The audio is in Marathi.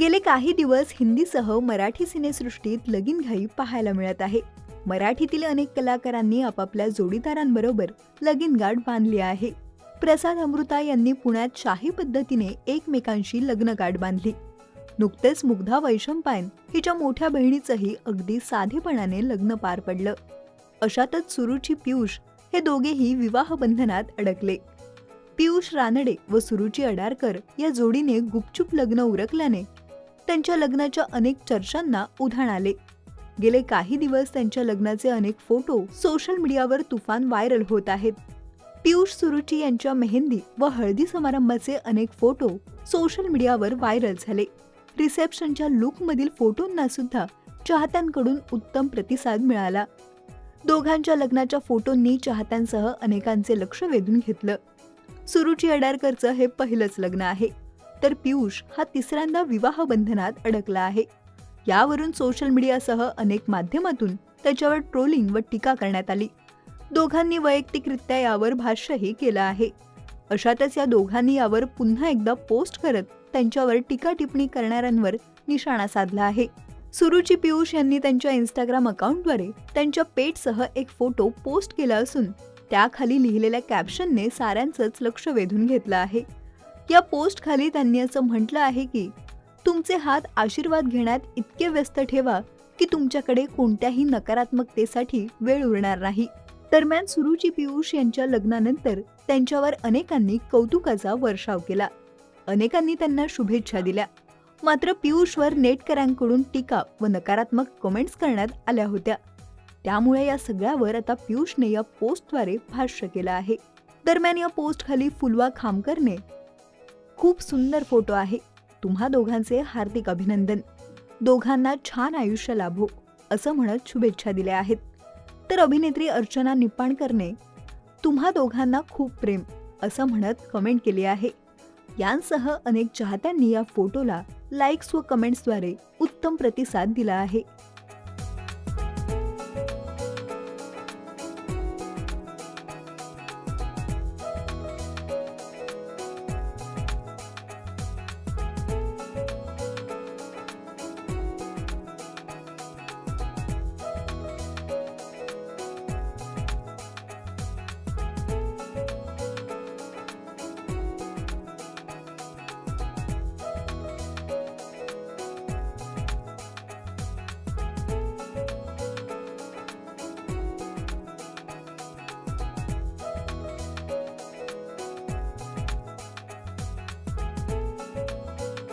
गेले काही दिवस हिंदीसह मराठी सिनेसृष्टीत लगीनघाई पाहायला मिळत आहे. मराठीतील अनेक कलाकारांनी आपापल्या जोडीदारांबरोबर लगीनगाठ बांधली आहे. प्रसाद अमृता यांनी पुण्यात शाही पद्धतीने एकमेकांशी लग्नगाठ बांधली. नुकतेच मुग्धा वैशंपायन हिच्या मोठ्या बहिणीचंही अगदी साधेपणाने लग्न पार पडलं. अशातच सुरुची पियुष हे दोघेही विवाह बंधनात अडकले. पियुष रानडे व सुरुची अडारकर या जोडीने गुपचूप लग्न उरकल्याने त्यांच्या लग्नाच्या अनेक चर्चांना उधाण आले. गेले काही दिवस त्यांच्या लग्नाचे अनेक फोटो सोशल मीडियावर तुफान व्हायरल होत आहेत. पियुष सुरुची यांच्या मेहंदी व हळदी समारंभाचे अनेक फोटो सोशल मीडियावर व्हायरल झाले. रिसेप्शनच्या लुकमधील फोटोंना सुद्धा चाहत्यांकडून उत्तम प्रतिसाद मिळाला. दोघांच्या लग्नाच्या फोटोंनी चाहत्यांसह अनेकांचे लक्ष वेधून घेतलं. सुरुची अडारकरचं हे पहिलंच लग्न आहे. तर पियुष हा तिसऱ्यांदा विवाह बंधनात अडकला आहे. यावरून सोशल मीडियासह अनेक माध्यमातून त्याच्यावर ट्रोलिंग व टीका करण्यात आली. दोघांनी वैयक्तिकरित्या यावर भाष्यही केलं आहे. अशातच या दोघांनी यावर पुन्हा एकदा पोस्ट करत त्यांच्यावर टीका टिप्पणी करणाऱ्यांवर निशाणा साधला आहे. सुरुची पियुष यांनी त्यांच्या इंस्टाग्राम अकाउंटद्वारे त्यांच्या पेटसह एक फोटो पोस्ट केला असून त्याखाली लिहिलेल्या कॅप्शनने साऱ्यांचंच लक्ष वेधून घेतलं आहे. या पोस्ट खाली त्यांनी असं म्हटलं आहे की तुमचे हात आशीर्वाद घेण्यात इतके व्यस्त ठेवा की तुमच्याकडे कोणत्याही नकारात्मकतेसाठी वेळ उरणार नाही. दरम्यान सुरुची पियुष यांच्या लग्नानंतर त्यांच्यावर अनेकांनी कौतुकाचा वर्षाव केला. अनेकांनी त्यांना शुभेच्छा दिल्या. मात्र पियुषवर नेटकऱ्यांकडून टीका व नकारात्मक कमेंट्स करण्यात आल्या होत्या. त्यामुळे या सगळ्यावर आता पियुषने या पोस्टद्वारे भाष्य केलं आहे. दरम्यान या पोस्ट खाली फुलवा खामकरने खूप सुंदर फोटो आहे. तुम्हा दोघांचे हार्दिक अभिनंदन. दोघांना छान आयुष्य लाभो असं म्हणत शुभेच्छा दिल्या आहेत. तर अभिनेत्री अर्चना निप्पाणकरने तुम्हा दोघांना खूप प्रेम असं म्हणत कमेंट केली आहे. यांसह अनेक चाहत्यांनी या फोटोला लाईक्स व कमेंट्सद्वारे उत्तम प्रतिसाद दिला आहे.